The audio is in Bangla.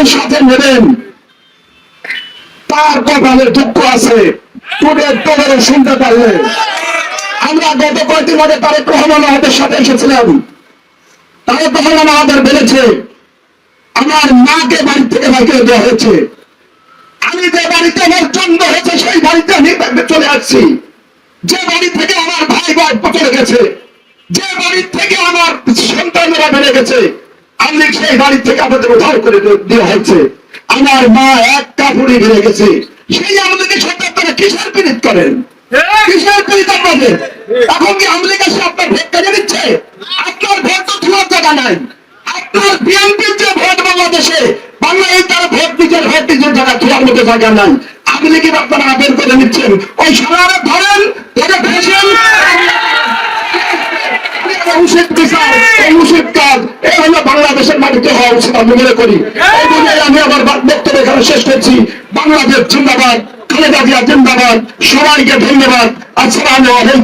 করে সাথে নেবেন। তার কপালে দুঃখ আছে। তোদের তোদের শুনতে পারলে। আমরা গত কয়েকদিন আগে তারেক রহমান আমাদের সাথে এসেছিলাম। তারেক রহমান আমাদের বলেছে, আমার মাকে বাড়ি থেকে বাইকে দেওয়া হয়েছে। আমি যে বাড়িতে আমার জন্ম হয়েছে, সেই বাড়িতে আমি চলে আসছি। যে বাড়ি থেকে আমার ভাই ভাই চলে গেছে, যে বাড়ি থেকে আমার সন্তানেরা বেড়ে গেছে আমি সেই বাড়ি থেকে আমাদের উদ্ধার করে দেওয়া হয়েছে। আমার মা এক কাপড়ে বেড়ে গেছে। সেই আমাদেরকে সাথে আপনারা কিসের পীড়িত করেন? কিসের পীড়িত আপনাদের? এখন কি আপনার ভোট কেড়ে দিচ্ছে আপনার ভোট তো তোমার জায়গা নাই। আপনার বিএনপির যে ভোট বাংলাদেশে বাংলাদেশ তারা ভোট নিজের ভোট নিজের জায়গা তোমার মধ্যে জায়গা নাই। আপনি কি আপনারা আবেদন করে নিচ্ছেন? ওই সারারে ধরেন ধরে ফেসেন কাজ এই হলো বাংলাদেশের মাটিতে হওয়া উচিত আমি মনে করি। এই বলে আমি আমার বক্তব্য এখানে শেষ করছি। বাংলাদেশ জিন্দাবাদ, খালেদা জিয়া জিন্দাবাদ, সবাইকে ধন্যবাদ। আসসালাম আলাইকুম